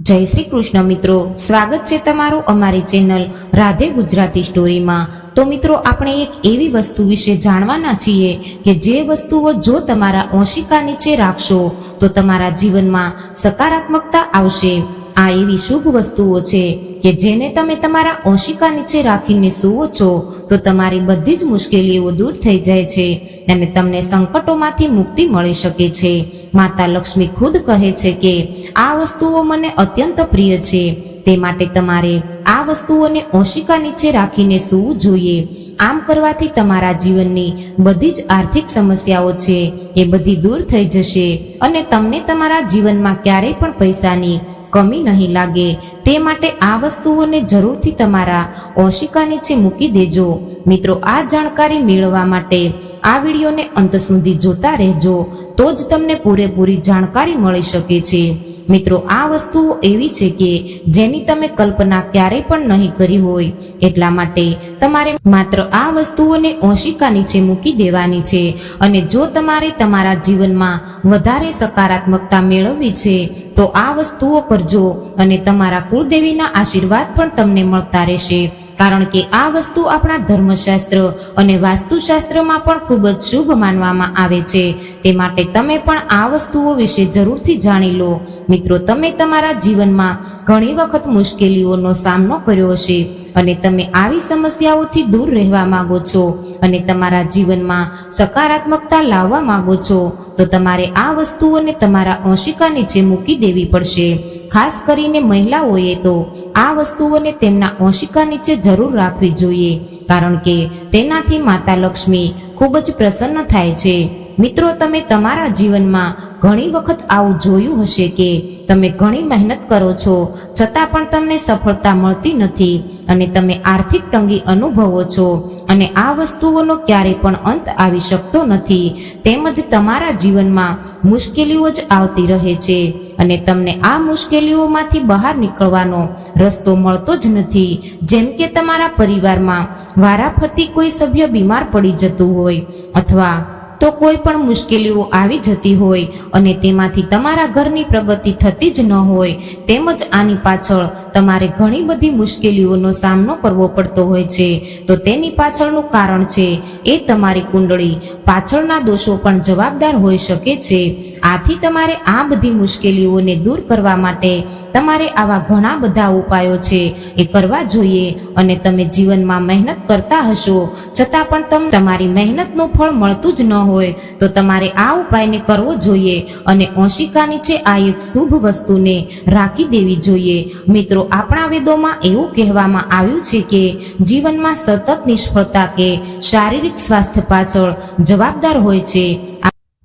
જય શ્રી કૃષ્ણ મિત્રો, સ્વાગત છે તમારું અમારી ચેનલ રાધે ગુજરાતી સ્ટોરીમાં. તો મિત્રો, આપણે એક એવી વસ્તુ વિશે જાણવાના છીએ કે જે વસ્તુઓ જો તમારા ઓશિકા નીચે રાખશો, તો તમારા જીવનમાં સકારાત્મકતા આવશે. આ એવી શુભ વસ્તુઓ છે કે જેને તમે તમારા ઓશિકા નીચે રાખીને સૂવો છો, તો તમારી બધી જ મુશ્કેલીઓ દૂર થઈ જાય છે અને તમને સંકટોમાંથી મુક્તિ મળી શકે છે. માતા લક્ષ્મી ખુદ કહે છે કે, આ વસ્તુઓ મને અત્યંત પ્રિય છે. તે માટે તમારે આ વસ્તુઓને ઓશિકા નીચે રાખીને સૂવું જોઈએ. આમ કરવાથી તમારા જીવનની બધી જ આર્થિક સમસ્યાઓ છે, એ બધી દૂર થઈ જશે અને તમને તમારા જીવનમાં ક્યારેય પણ પૈસાની કમી નહીં લાગે. તે માટે આ વસ્તુઓને જરૂરથી તમારા ઓશિકા નીચે મૂકી દેજો. મિત્રો, આ જાણકારી મેળવવા માટે આ વિડીયોને અંત સુધી જોતા રહેજો. તો જ તમને પૂરેપૂરી જાણકારી મળી શકે છે. મિત્રો, આ વસ્તુઓ એવી છે કે જેની તમે કલ્પના ક્યારેય પણ નહીં કરી હોય. એટલા માટે તમારે માત્ર આ વસ્તુઓને ઓશિકા નીચે મૂકી દેવાની છે. અને જો તમારે તમારા જીવનમાં વધારે સકારાત્મકતા મેળવવી છે, તો આ વસ્તુઓ કરજો અને તમારા કુળદેવીના આશીર્વાદ પણ તમને મળતા રહેશે. કારણ કે આ વસ્તુ આપણા ધર્મશાસ્ત્ર અને વાસ્તુશાસ્ત્રમાં પણ ખૂબ જ શુભ માનવામાં આવે છે. તે માટે તમે પણ આ વસ્તુઓ વિશે જરૂરથી જાણી લો. મિત્રો, તમે તમારા જીવનમાં ઘણી વખત મુશ્કેલીઓનો સામનો કર્યો હશે અને તમે આવી સમસ્યાઓથી દૂર રહેવા માંગો છો અને તમારા જીવનમાં સકારાત્મકતા લાવવા માંગો છો, તો તમારે આ વસ્તુઓને તમારા ઓશિકા નીચે મૂકી દેવી પડશે. ખાસ કરીને મહિલાઓએ તો આ વસ્તુઓને તેમના ઓશિકા નીચે જરૂર રાખવી જોઈએ, કારણ કે તેનાથી માતા લક્ષ્મી ખૂબ જ પ્રસન્ન થાય છે. મિત્રો, તમે તમારા જીવનમાં ઘણી વખત આવું જોયું હશે કે તમે ઘણી મહેનત કરો છો, છતાં પણ તમને સફળતા મળતી નથી અને તમે આર્થિક તંગી અનુભવો છો અને આ વસ્તુઓનો ક્યારે પણ અંત આવી શકતો નથી. તેમજ તમારા જીવનમાં મુશ્કેલીઓ જ આવતી રહે છે અને તમને આ મુશ્કેલીઓમાંથી બહાર નીકળવાનો રસ્તો મળતો જ નથી. જેમ કે તમારા પરિવારમાં વારાફરતી કોઈ સભ્ય બીમાર પડી જતું હોય અથવા તો કોઈ પણ મુશ્કેલીઓ આવી જતી હોય અને તેમાંથી તમારા ઘરની પ્રગતિ થતી જ ન હોય, તેમજ આની પાછળ તમારે ઘણી બધી મુશ્કેલીઓનો સામનો કરવો પડતો હોય છે. તો તેની પાછળનું કારણ છે, એ તમારી કુંડળી પાછળના દોષો પણ જવાબદાર હોઈ શકે છે. આથી તમારે આ બધી મુશ્કેલીઓને દૂર કરવા માટે તમારે આવા ઘણા બધા ઉપાયો છે. એ કરવા જોઈએ અને તમે જીવનમાં મહેનત કરતા હશો, છતાં પણ તમને તમારી મહેનતનું ફળ મળતું જ ન હોય, તો તમારે આ ઉપાયને કરવો જોઈએ અને ઓશિકા નીચે આ એક શુભ વસ્તુને રાખી દેવી જોઈએ. મિત્રો, આપણા વેદોમાં એવું કહેવામાં આવ્યું છે કે જીવનમાં સતત નિષ્ફળતા કે શારીરિક સ્વાસ્થ્ય પાછળ જવાબદાર હોય છે.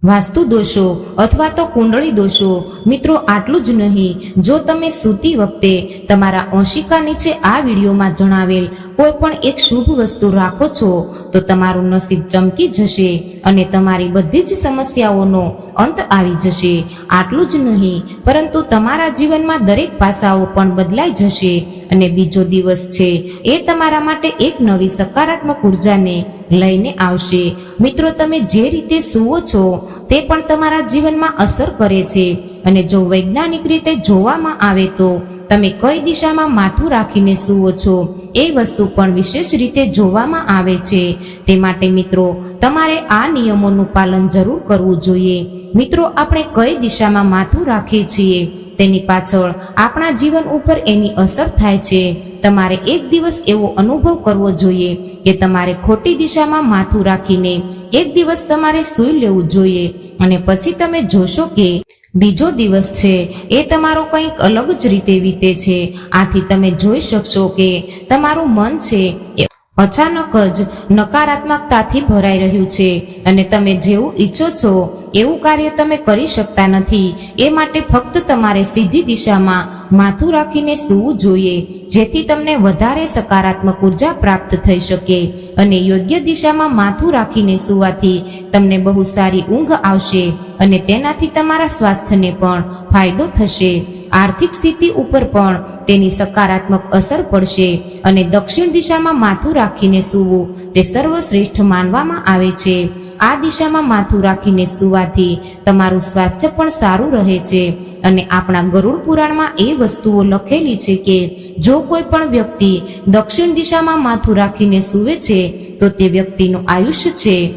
વાસ્તુ દોષો અથવા તો કુંડળી દોષો, મિત્રો, આટલું જ નહીં. જો તમે સૂતી વખતે તમારા ઓશિકા નીચે આ વિડીયોમાં જણાવેલ કોઈ પણ એક શુભ વસ્તુ રાખો છો, તો તમારું નસીબ ચમકી જશે અને તમારી બધી જ સમસ્યાઓનો અંત આવી જશે. આટલું જ નહીં, પરંતુ તમારા જીવનમાં દરેક પાસાઓ પણ બદલાઈ જશે અને બીજો દિવસ છે, એ તમારા માટે એક નવી સકારાત્મક ઉર્જાને લઈને આવશે. મિત્રો, તમે જે રીતે સૂવો છો, તે પણ તમારા જીવનમાં અસર કરે છે. અને જો વૈજ્ઞાનિક રીતે જોવામાં આવે તો તમે કઈ દિશામાં માથું રાખીને સૂવો છો, એ વસ્તુ પણ વિશેષ રીતે જોવામાં આવે છે. તે માટે મિત્રો, તમારે આ નિયમોનું પાલન જરૂર કરવું જોઈએ. મિત્રો, આપણે કઈ દિશામાં માથું રાખીએ છીએ? તેની પાછળ આપણા જીવન ઉપર એની અસર થાય છે. તમારે એક દિવસ એવો અનુભવ કરવો જોઈએ કે તમારે ખોટી દિશામાં માથું રાખીને એક દિવસ તમારે સૂઈ લેવું જોઈએ અને પછી તમે જોશો કે બીજો દિવસ છે, એ તમારો કંઈક અલગ જ રીતે વીતે છે. આથી તમે જોઈ શકશો કે તમારું મન છે, એ અચાનક જ નકારાત્મકતાથી ભરાઈ રહ્યું છે અને તમે જેવું ઈચ્છો છો, એવું કાર્ય તમે કરી શકતા નથી. એ માટે ફક્ત તમારે સીધી દિશામાં માથું રાખીને સૂવું જોઈએ, જેથી તમને વધારે સકારાત્મક ઊર્જા પ્રાપ્ત થઈ શકે. અને યોગ્ય દિશામાં માથું રાખીને સૂવાથી તમને બહુ સારી ઊંઘ આવશે અને તેનાથી તમારા સ્વાસ્થ્યને પણ ફાયદો થશે. આર્થિક સ્થિતિ ઉપર પણ તેની સકારાત્મક અસર પડશે અને દક્ષિણ દિશામાં માથું રાખીને સૂવું તે સર્વશ્રેષ્ઠ માનવામાં આવે છે. આ દિશામાં માથું રાખીને સુવાથી તમારું સ્વાસ્થ્ય પણ સારું રહે છે. અને આપણા ગરુડ પુરાણમાં એ વસ્તુઓ લખેલી છે કે, જો કોઈ પણ વ્યક્તિ દક્ષિણ દિશામાં માથું રાખીને સૂવે છે, તો તે વ્યક્તિનું આયુષ્ય છે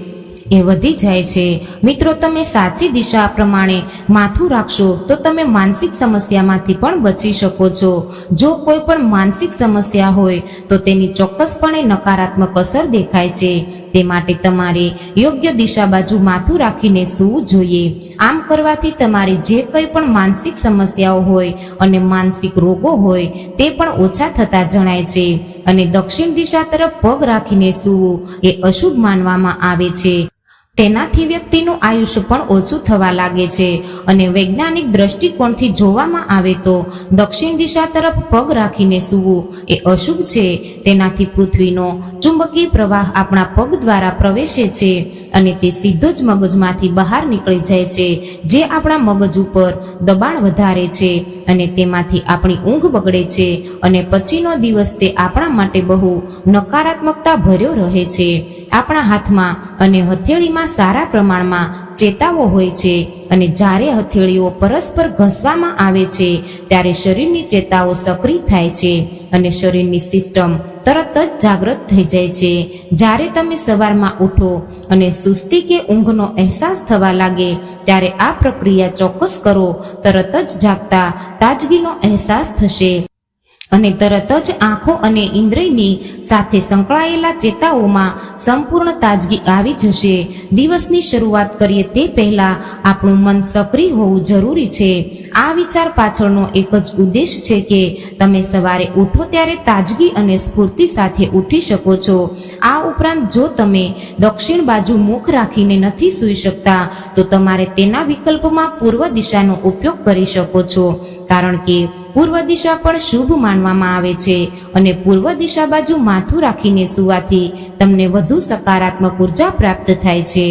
એ વધી જાય છે. મિત્રો, તમે સાચી દિશા પ્રમાણે માથું રાખશો, તો તમે માનસિક સમસ્યામાંથી પણ બચી શકો છો. જો કોઈ પણ માનસિક સમસ્યા હોય, તો તેની ચોક્કસપણે નકારાત્મક અસર દેખાય છે. તે માટે તમારે યોગ્ય દિશા બાજુ માથું રાખીને સૂવું જોઈએ. આમ કરવાથી તમારી જે કંઈ પણ માનસિક સમસ્યાઓ હોય અને માનસિક રોગો હોય તે પણ ઓછા થતા જણાય છે. અને દક્ષિણ દિશા તરફ પગ રાખીને સૂવું એ અશુભ માનવામાં આવે છે. તેનાથી વ્યક્તિનું આયુષ્ય પણ ઓછું થવા લાગે છે અને વૈજ્ઞાનિક દ્રષ્ટિકોણથી જોવામાં આવે તો દક્ષિણ દિશા તરફ પગ રાખીને સૂવું એ અશુભ છે. તેનાથી પૃથ્વીનો ચુંબકીય પ્રવાહ આપણા પગ દ્વારા પ્રવેશે છે. અને તે સીધો જ મગજમાંથી બહાર નીકળી જાય છે, જે આપણા મગજ ઉપર દબાણ વધારે છે અને તેમાંથી આપણી ઊંઘ બગડે છે અને પછીનો દિવસ તે આપણા માટે બહુ નકારાત્મકતા ભર્યો રહે છે. આપણા હાથમાં અને હથેળીમાં સારા પ્રમાણમાં ચેતાવો હોય છે અને જ્યારે હથેળીઓ પરસ્પર ઘસવામાં આવે છે, ત્યારે શરીરની ચેતાઓ સક્રિય થાય છે અને શરીરની સિસ્ટમ તરત જ જાગૃત થઈ જાય છે. જ્યારે તમે સવારમાં ઉઠો અને સુસ્તી કે ઊંઘનો અહેસાસ થવા લાગે, ત્યારે આ પ્રક્રિયા ચોક્કસ કરો, તરત જ જાગતા તાજગીનો અહેસાસ થશે. અને તરત જ આંખો અને ઇન્દ્રિયની સાથે સંકળાયેલા ચેતાઓમાં સંપૂર્ણ તાજગી આવી જશે. દિવસની શરૂઆત કરીએ તે પહેલા આપણું મન સક્રિય હોવું જરૂરી છે. આ વિચાર પાછળનો એક જ ઉદ્દેશ છે કે તમે સવારે ઉઠો ત્યારે તાજગી અને સ્ફૂર્તિ સાથે ઉઠી શકો છો. આ ઉપરાંત જો તમે દક્ષિણ બાજુ મુખ રાખીને નથી સૂઈ શકતા, તો તમારે તેના વિકલ્પમાં પૂર્વ દિશાનો ઉપયોગ કરી શકો છો. કારણ કે પૂર્વ દિશા પણ શુભ માનવામાં આવે છે અને પૂર્વ દિશા બાજુ માથું રાખીને સુવાથી તમને વધુ સકારાત્મક ઊર્જા પ્રાપ્ત થાય છે.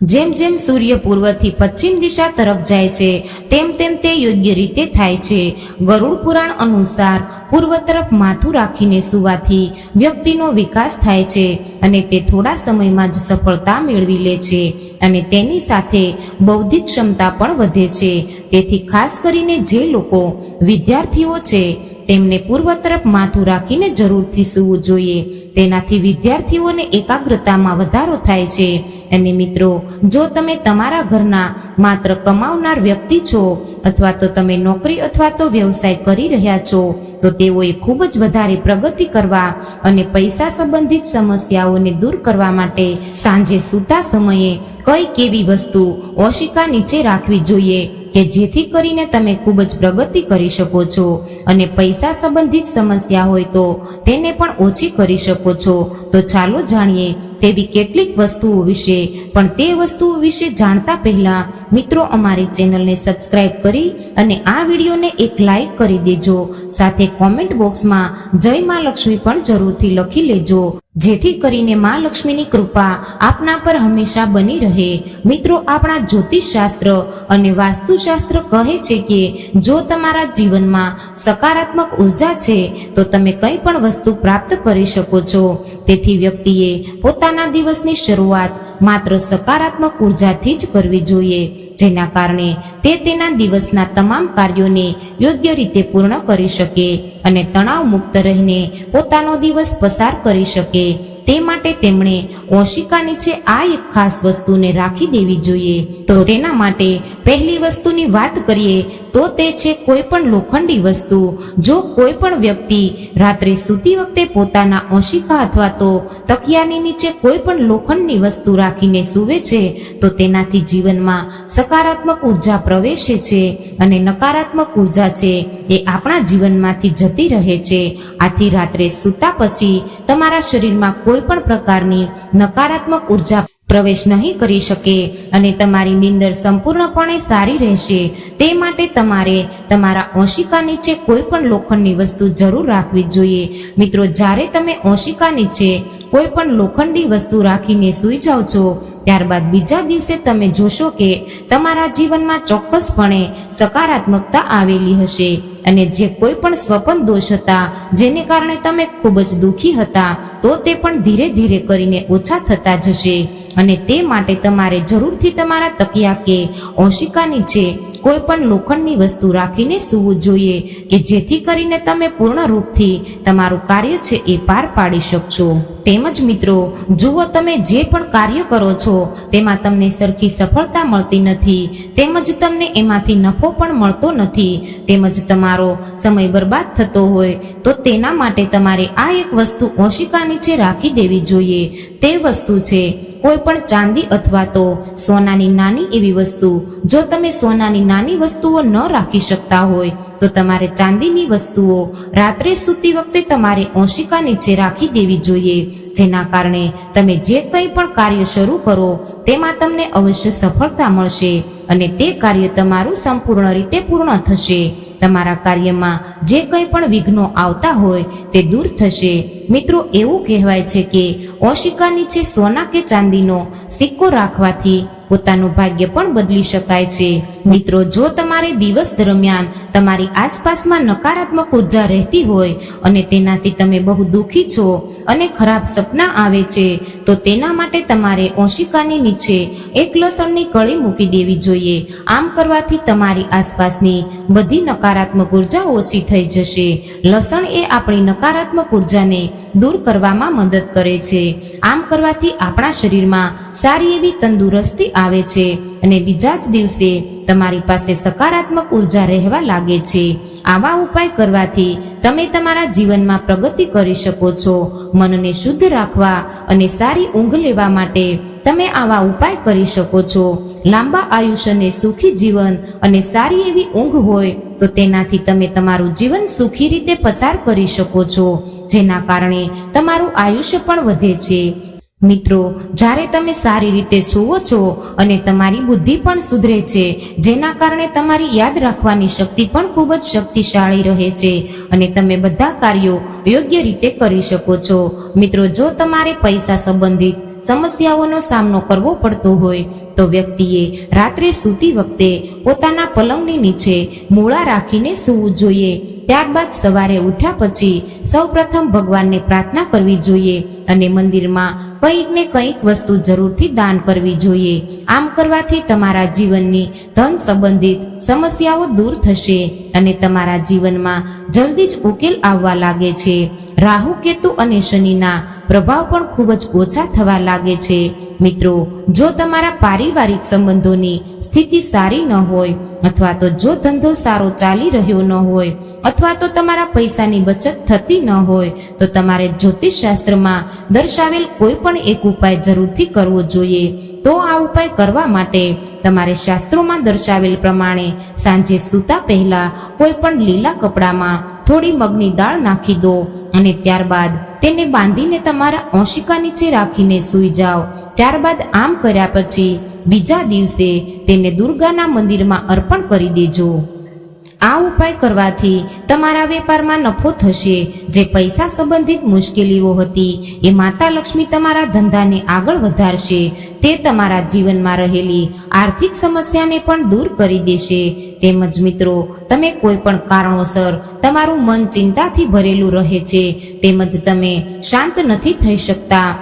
જેમ જેમ સૂર્ય પૂર્વથી પશ્ચિમ દિશા તરફ જાય છે, તેમ તેમ તે યોગ્ય રીતે થાય છે. ગરુડ પુરાણ અનુસાર, પૂર્વ તરફ માથું રાખીને સુવાથી વ્યક્તિનો વિકાસ થાય છે અને તે થોડા સમયમાં જ સફળતા મેળવી લે છે અને તેની સાથે બૌદ્ધિક ક્ષમતા પણ વધે છે. તેથી ખાસ કરીને જે લોકો વિદ્યાર્થીઓ છે તેમને પૂર્વ તરફ માથું રાખીને જરૂરથી સૂવું જોઈએ. તેનાથી વિદ્યાર્થીઓને એકાગ્રતામાં વધારો થાય છે. અને મિત્રો, જો તમે તમારા ઘરના માત્ર કમાવનાર વ્યક્તિ છો અથવા તો તમે નોકરી અથવા તો વ્યવસાય કરી રહ્યા છો, તો તેઓએ ખૂબ જ વધારે પ્રગતિ કરવા અને પૈસા સંબંધિત સમસ્યાઓને દૂર કરવા માટે સાંજે સૂતા સમયે કઈ કેવી વસ્તુ ઓશિકા નીચે રાખવી જોઈએ કે જેથી કરીને તમે ખૂબ જ પ્રગતિ કરી શકો છો અને પૈસા સંબંધિત સમસ્યા હોય તો તેને પણ ઓછી કરી શકો છો. તો ચાલો જાણીએ તેવી કેટલીક વસ્તુઓ વિશે, પણ તે વસ્તુઓ વિશે જાણતા પહેલા મિત્રો અમારી ચેનલને સબસ્ક્રાઇબ કરી અને આ વિડીયોને એક લાઈક કરી દેજો. સાથે કોમેન્ટ બોક્સમાં જય મા લક્ષ્મી પણ જરૂરથી લખી લેજો. જેથી કરીને મા લક્ષ્મીની કૃપા આપના પર હંમેશા બની રહે. મિત્રો, આપણા જ્યોતિષ શાસ્ત્ર અને વાસ્તુશાસ્ત્ર કહે છે કે, જો તમારા જીવનમાં સકારાત્મક ઊર્જા છે, તો તમે કંઈ પણ વસ્તુ પ્રાપ્ત કરી શકો છો. તેથી વ્યક્તિએ પોતાના દિવસની શરૂઆત માત્ર સકારાત્મક ઉર્જાથી જ કરવી જોઈએ. જેના કારણે તે તેના દિવસના તમામ કાર્યોને યોગ્ય રીતે પૂર્ણ કરી શકે અને તણાવ મુક્ત રહીને પોતાનો દિવસ પસાર કરી શકે. તે માટે તેમણે ઓશિકા નીચે આ એક ખાસ વસ્તુને રાખી દેવી જોઈએ. તો તેના માટે પહેલી વસ્તુની વાત કરીએ, તો તે છે કોઈ પણ લોખંડી વસ્તુ. જો કોઈ પણ વ્યક્તિ રાત્રે સૂતી વખતે પોતાના ઓશિકા અથવા તો તકિયાની નીચે કોઈ પણ લોખંડની વસ્તુ રાખીને સૂવે છે, તો તેનાથી જીવનમાં સકારાત્મક ઊર્જા પ્રવેશે છે અને નકારાત્મક ઊર્જા છે એ આપણા જીવનમાંથી જતી રહે છે. આથી રાત્રે સૂતા પછી તમારા શરીરમાં કોઈ પણ પ્રકારની નકારાત્મક ઊર્જા પ્રવેશ નહીં કરી શકે અને તમારી નીંદર સંપૂર્ણપણે સારી રહેશે. તે માટે તમારે તમારા ઓશિકા નીચે કોઈ પણ લોખંડની વસ્તુ જરૂર રાખવી જોઈએ. મિત્રો, જ્યારે તમે ઓશિકા નીચે કોઈ પણ લોખંડી વસ્તુ રાખીને સૂઈ જાઓ છો, ત્યારબાદ બીજા દિવસે તમે જોશો કે તમારા જીવનમાં ચોક્કસપણે સકારાત્મકતા આવેલી હશે. અને જે કોઈ પણ સ્વપન દોષ હતા, જેને કારણે તમે ખૂબ જ દુઃખી હતા, તો તે પણ ધીરે ધીરે કરીને ઓછા થતા જશે. અને તે માટે તમારે જરૂરથી તમારા તકિયા કે ઓશિકા નીચે કોઈ પણ લોખંડની વસ્તુ રાખીને સૂવું જોઈએ, કે જેથી કરીને તમે પૂર્ણ રૂપથી તમારું કાર્ય છે એ પાર પાડી શકશો. તેમજ મિત્રો, જુઓ તમે જે પણ કાર્ય કરો છો, તેમાં તમને સરખી સફળતા મળતી નથી, તેમજ તમને એમાંથી નફો પણ મળતો નથી, તેમજ તમારો સમય બરબાદ થતો હોય, તો તેના માટે તમારે આ એક વસ્તુ ઓશિકા નીચે રાખી દેવી જોઈએ. તે વસ્તુ છે કોઈ પણ ચાંદી અથવા તો સોનાની નાની એવી વસ્તુ. જો તમે સોનાની નાની વસ્તુઓ ન રાખી શકતા હોય, તો તમારે ચાંદીની વસ્તુઓ રાત્રે સૂતી વખતે તમારે ઓશિકા નીચે રાખી દેવી જોઈએ. જેના કારણે તમે જે કંઈ પણ કાર્ય શરૂ કરો, તેમાં તમને અવશ્ય સફળતા મળશે અને તે કાર્ય તમારું સંપૂર્ણ રીતે પૂર્ણ થશે. તમારા કાર્યમાં જે કંઈ પણ વિઘ્નો આવતા હોય, તે દૂર થશે. મિત્રો, એવું કહેવાય છે કે ઓશિકા નીચે સોના કે ચાંદીનો સિક્કો રાખવાથી પોતાનું ભાગ્ય પણ બદલી શકાય છે. મિત્રો, જો તમારે દિવસ દરમિયાન તમારી આસપાસમાં નકારાત્મક ઊર્જા રહેતી હોય અને તેનાથી તમે બહુ દુઃખી છો અને ખરાબ સપના આવે છે, તો તેના માટે તમારે ઓશિકાની નીચે એક લસણની કળી મૂકી દેવી જોઈએ. આમ કરવાથી તમારી આસપાસની બધી નકારાત્મક ઊર્જા ઓછી થઈ જશે. લસણ એ આપણી નકારાત્મક ઉર્જાને દૂર કરવામાં મદદ કરે છે. આમ કરવાથી આપણા શરીરમાં સારી એવી તંદુરસ્તી આવે છે. અને બીજા જ દિવસે તમારી પાસે સકારાત્મક ઊર્જા રહેવા લાગે છે. આવા ઉપાય કરવાથી તમે તમારા જીવનમાં પ્રગતિ કરી શકો છો. મનને શુદ્ધ રાખવા અને સારી ઊંઘ લેવા માટે તમે આવા ઉપાય કરી શકો છો. લાંબા આયુષ્યને સુખી જીવન અને સારી એવી ઊંઘ હોય તો તેનાથી તમે તમારું જીવન સુખી રીતે પસાર કરી શકો છો, જેના કારણે તમારું આયુષ્ય પણ વધે છે. મિત્રો, જ્યારે તમે સારી રીતે સુવો છો અને તમારી બુદ્ધિ પણ સુધરે છે, જેના કારણે તમારી યાદ રાખવાની શક્તિ પણ ખૂબ જ શક્તિશાળી રહે છે અને તમે બધા કાર્યો યોગ્ય રીતે કરી શકો છો. મિત્રો, જો તમારે પૈસા સંબંધિત સમસ્યાઓનો સામનો કરવો પડતો હોય, તો વ્યક્તિએ રાત્રે સૂતી વખતે પોતાના પલંગની નીચે મૂળા રાખીને સૂવું જોઈએ. ત્યારબાદ સવારે ઉઠ્યા પછી સૌપ્રથમ ભગવાનને પ્રાર્થના કરવી જોઈએ અને મંદિરમાં કંઈક ને કંઈક વસ્તુ જરૂરથી દાન કરવી જોઈએ. આમ કરવાથી તમારા જીવનની ધન સંબંધિત સમસ્યાઓ દૂર થશે અને તમારા જીવનમાં જલ્દી જ ઉકેલ આવવા લાગે છે. રાહુ કેતુ અને શનિના પ્રભાવ પણ ખૂબ જ ઓછા થવા લાગે છે. મિત્રો, જો તમારા પારિવારિક સંબંધોની સ્થિતિ સારી ન હોય, અથવા તો જો ધંધો સારો ચાલી રહ્યો ન હોય, અથવા તો તમારા પૈસાની બચત થતી ન હોય, તો તમારે જ્યોતિષશાસ્ત્રમાં દર્શાવેલ કોઈ પણ એક ઉપાય જરૂરથી કરવો જોઈએ. તો આ ઉપાય કરવા માટે તમારે શાસ્ત્રોમાં દર્શાવેલ પ્રમાણે સાંજે સૂતા પહેલા કોઈ પણ લીલા કપડામાં થોડી મગની દાળ નાખી દો અને ત્યારબાદ તેને બાંધીને તમારા ઓશિકા નીચે રાખીને સૂઈ જાઓ. ત્યારબાદ આમ કર્યા પછી બીજા દિવસે તેને દુર્ગાના મંદિરમાં અર્પણ કરી દેજો. આ ઉપાય કરવાથી તમારા વેપારમાં નફો થશે. જે પૈસા સંબંધિત મુશ્કેલીઓ હતી, એ માતા લક્ષ્મી તમારા ધંધાને આગળ વધારશે. તે તમારા જીવનમાં રહેલી આર્થિક સમસ્યાને પણ દૂર કરી દેશે. તેમજ મિત્રો, તમે કોઈ પણ કારણોસર તમારું મન ચિંતાથી ભરેલું રહે છે. તેમજ તમે શાંત નથી થઈ શકતા.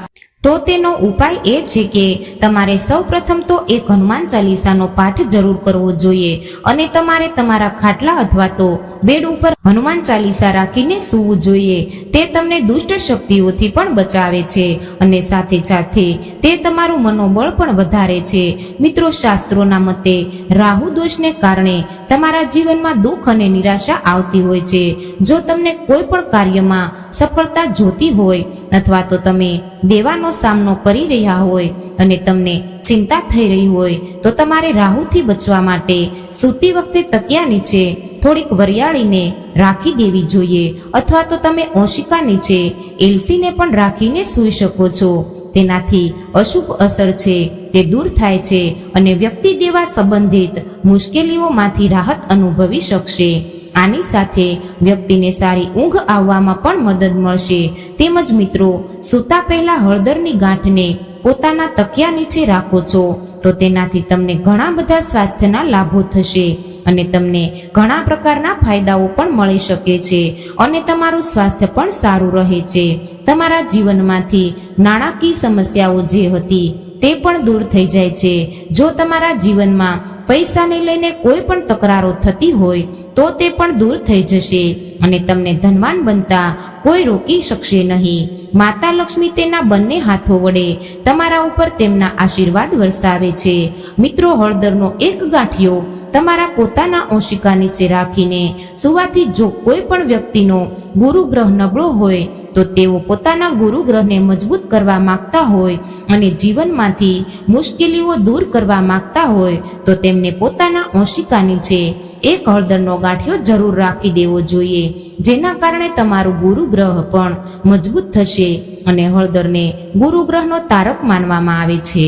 તો તેનો ઉપાય એ છે કે તમારે સૌ પ્રથમ તો એક હનુમાન ચાલીસાનો પાઠ જરૂર કરવો જોઈએ અને તમારે તમારા ખાટલા અથવા તો બેડ ઉપર હનુમાન ચાલીસા રાખીને સૂવું જોઈએ. તે તમને દુષ્ટ શક્તિઓથી પણ બચાવે છે અને સાથે સાથે તે તમારું મનોબળ પણ વધારે છે. મિત્રો, શાસ્ત્રોના મતે, રાહુ દોષને કારણે તમારા જીવનમાં દુઃખ અને નિરાશા આવતી હોય છે. જો તમને કોઈ પણ કાર્યમાં સફળતા જોતી હોય અથવા તો તમે દેવાનો સામનો કરી રહ્યા હોય અને તમને ચિંતા થઈ રહી હોય, તો તમારે રાહુથી બચવા માટે સૂતી વખતે તકિયા નીચે થોડીક વરિયાળીને રાખી દેવી જોઈએ. અથવા તો તમે ઓશિકા નીચે એલસીને પણ રાખીને સૂઈ શકો છો. તેનાથી અશુભ અસર છે, તે દૂર થાય છે અને વ્યક્તિ દેવા સંબંધિત મુશ્કેલીઓમાંથી રાહત અનુભવી શકશે. આની સાથે વ્યક્તિને સારી ઊંઘ આવવામાં પણ મદદ મળશે. તેમજ મિત્રો, સૂતા પહેલા હળદરની ગાંઠને પોતાના તકિયા નીચે રાખો છો, તો તેનાથી તમને ઘણા બધા સ્વાસ્થ્યના લાભો થશે અને તમને ઘણા પ્રકારના ફાયદાઓ પણ મળી શકે છે અને તમારું સ્વાસ્થ્ય પણ સારું રહે છે. તમારા જીવનમાંથી નાણાકીય સમસ્યાઓ જે હતી તે પણ દૂર થઈ જાય છે. જો તમારા જીવનમાં પૈસાને લઈને કોઈ પણ તકરારો થતી હોય તો તે પણ દૂર થઈ જશે અને તમને ધનવાન બનતા કોઈ રોકી શકશે નહીં. માતા લક્ષ્મી તેના બંને હાથો વડે તમારા ઉપર તેમના આશીર્વાદ વરસાવે છે. મિત્રો, હળદરનો એક ગાંઠિયો તમારા પોતાના ઓશિકા નીચે રાખીને સુવાથી જો કોઈ પણ વ્યક્તિનો ગુરુ ગ્રહ નબળો હોય, તો તેઓ પોતાના ગુરુ ગ્રહને મજબૂત કરવા માંગતા હોય અને જીવનમાંથી મુશ્કેલીઓ દૂર કરવા માંગતા હોય, તો તેમને પોતાના ઓશિકા નીચે એક હળદરનો ગાંઠિયો જરૂર રાખી દેવો જોઈએ, જેના કારણે તમારું ગુરુ ગ્રહ પણ મજબૂત થશે અને હળદરને ગુરુ ગ્રહનો તારક માનવામાં આવે છે.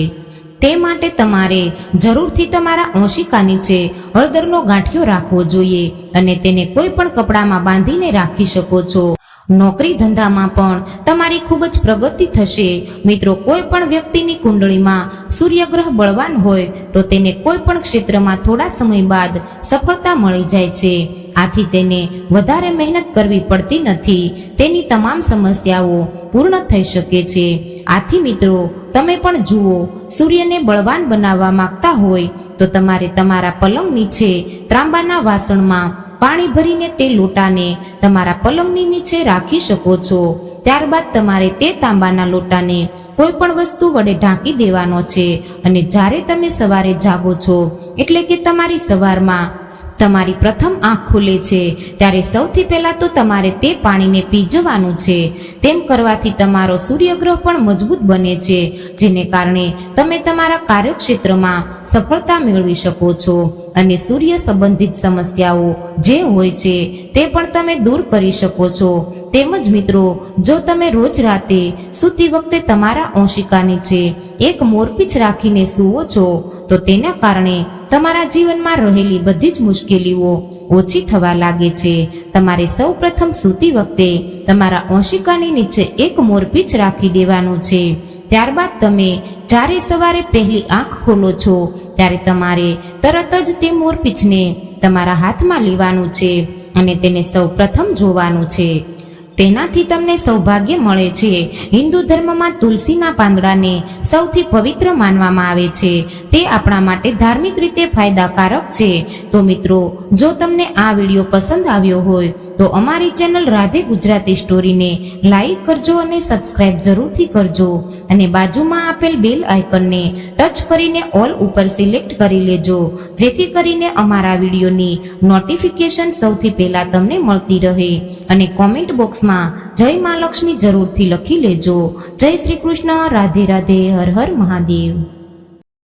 તે માટે તમારે જરૂરથી તમારા ઓશિકા નીચે હળદરનો ગાંઠિયો રાખવો જોઈએ અને તેને કોઈ પણ કપડામાં બાંધીને રાખી શકો છો. નોકરી ધંધામાં પણ તમારી ખૂબ જ પ્રગતિ થશે. મિત્રો, કોઈ પણ વ્યક્તિની કુંડળીમાં સૂર્યગ્રહ બળવાન હોય, તો તેને કોઈ પણ ક્ષેત્રમાં થોડા સમય બાદ સફળતા મળી જાય છે. આથી તેને વધારે મહેનત કરવી પડતી નથી. તેની તમામ સમસ્યાઓ પૂર્ણ થઈ શકે છે. આથી મિત્રો, તમે પણ જુઓ, સૂર્યને બળવાન બનાવવા માંગતા હોય, તો તમારે તમારા પલંગ નીચે ત્રાંબાના વાસણમાં પાણી ભરીને તે લોટાને તમારા પલંગની નીચે રાખી શકો છો. ત્યારબાદ તમારે તે તાંબાના લોટાને કોઈ પણ વસ્તુ વડે ઢાંકી દેવાનો છે. અને જ્યારે તમે સવારે જાગો છો, એટલે કે તમારી સવારમાં તમારી પ્રથમ આંખ ખુલે છે. ત્યારે સૌથી પહેલા તો તમારે તે પાણીને પી જવાનું છે. તેમ કરવાથી તમારો સૂર્યગ્રહ પણ મજબૂત બને છે, જેને કારણે તમે તમારા કાર્યક્ષેત્રમાં સફળતા મેળવી શકો છો. અને સૂર્ય સંબંધિત સમસ્યાઓ જે હોય છે, તે પણ તમે દૂર કરી શકો છો. તેમજ મિત્રો, જો તમે રોજ રાતે સૂતી વખતે તમારા ઓશિકા છે, એક મોરપીછ રાખીને સૂવો છો, તો તેના કારણે તમારા જીવનમાં રહેલી બધી જ મુશ્કેલીઓ ઓછી થવા લાગે છે. તમારે સૌ પ્રથમ સૂતી વખતે તમારા ઓશિકાની નીચે એક મોરપીચ રાખી દેવાનું છે. ત્યારબાદ તમે જ્યારે સવારે પહેલી આંખ ખોલો છો, ત્યારે તમારે તરત જ તે મોરપીંછને તમારા હાથમાં લેવાનું છે અને તેને સૌ પ્રથમ જોવાનું છે. તેનાથી તમને સૌભાગ્ય મળે છે. હિન્દુ ધર્મમાં તુલસીના પાંદડાને સૌથી પવિત્ર માનવામાં આવે છે. તે આપણા માટે ધાર્મિક રીતે ફાયદાકારક છે. તો મિત્રો, જો તમને આ વીડિયો પસંદ આવ્યો હોય, તો અમારી ચેનલ રાધે ગુજરાતી સ્ટોરીને લાઈક કરજો અને સબસ્ક્રાઇબ જરૂરથી કરજો. અને બાજુમાં આપેલ બેલ આઇકનને ટચ કરીને ઓલ ઉપર સિલેક્ટ કરી લેજો, જેથી કરીને અમારા વિડીયોની નોટિફિકેશન સૌથી પહેલાં તમને મળતી રહે. અને કોમેન્ટ બોક્સમાં જય મા લક્ષ્મી જરૂરથી લખી લેજો. જય શ્રી કૃષ્ણ, રાધે રાધે, હર હર મહાદેવ.